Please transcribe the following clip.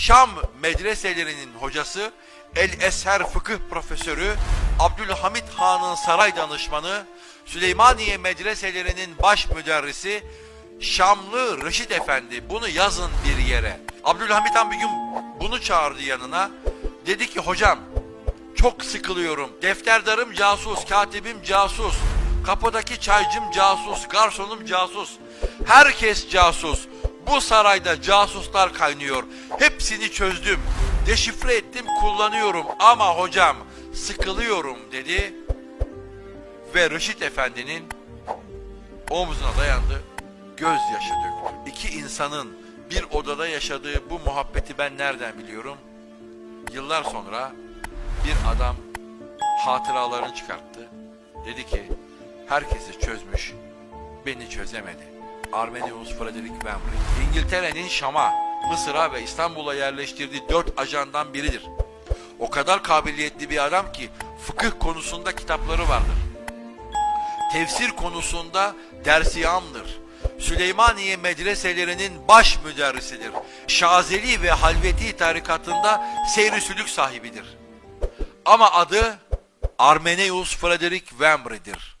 Şam medreselerinin hocası, El Eser fıkıh profesörü, Abdülhamit Han'ın saray danışmanı, Süleymaniye medreselerinin baş müderrisi, Şamlı Reşit Efendi bunu yazın bir yere. Abdülhamit Han bir gün bunu çağırdı yanına. Dedi ki hocam çok sıkılıyorum. Defterdarım casus, katibim casus. Kapıdaki çaycım casus, garsonum casus. Herkes casus. Bu sarayda casuslar kaynıyor. Hepsini çözdüm. Deşifre ettim, kullanıyorum. Ama hocam sıkılıyorum dedi. Ve Reşit Efendi'nin omzuna dayandı. Gözyaşı döktü. İki insanın bir odada yaşadığı bu muhabbeti ben nereden biliyorum? Yıllar sonra bir adam hatıralarını çıkarttı. Dedi ki herkesi çözmüş, beni çözemedi. Armenius Frederick Wembley. İngiltere'nin Şam'a, Mısır'a ve İstanbul'a yerleştirdiği dört ajandan biridir. O kadar kabiliyetli bir adam ki fıkıh konusunda kitapları vardır. Tefsir konusunda dersiyamdır. Süleymaniye medreselerinin baş müderrisidir. Şazeli ve Halveti tarikatında seyri sülük sahibidir. Ama adı Armeneus Frederick Wembley'dir.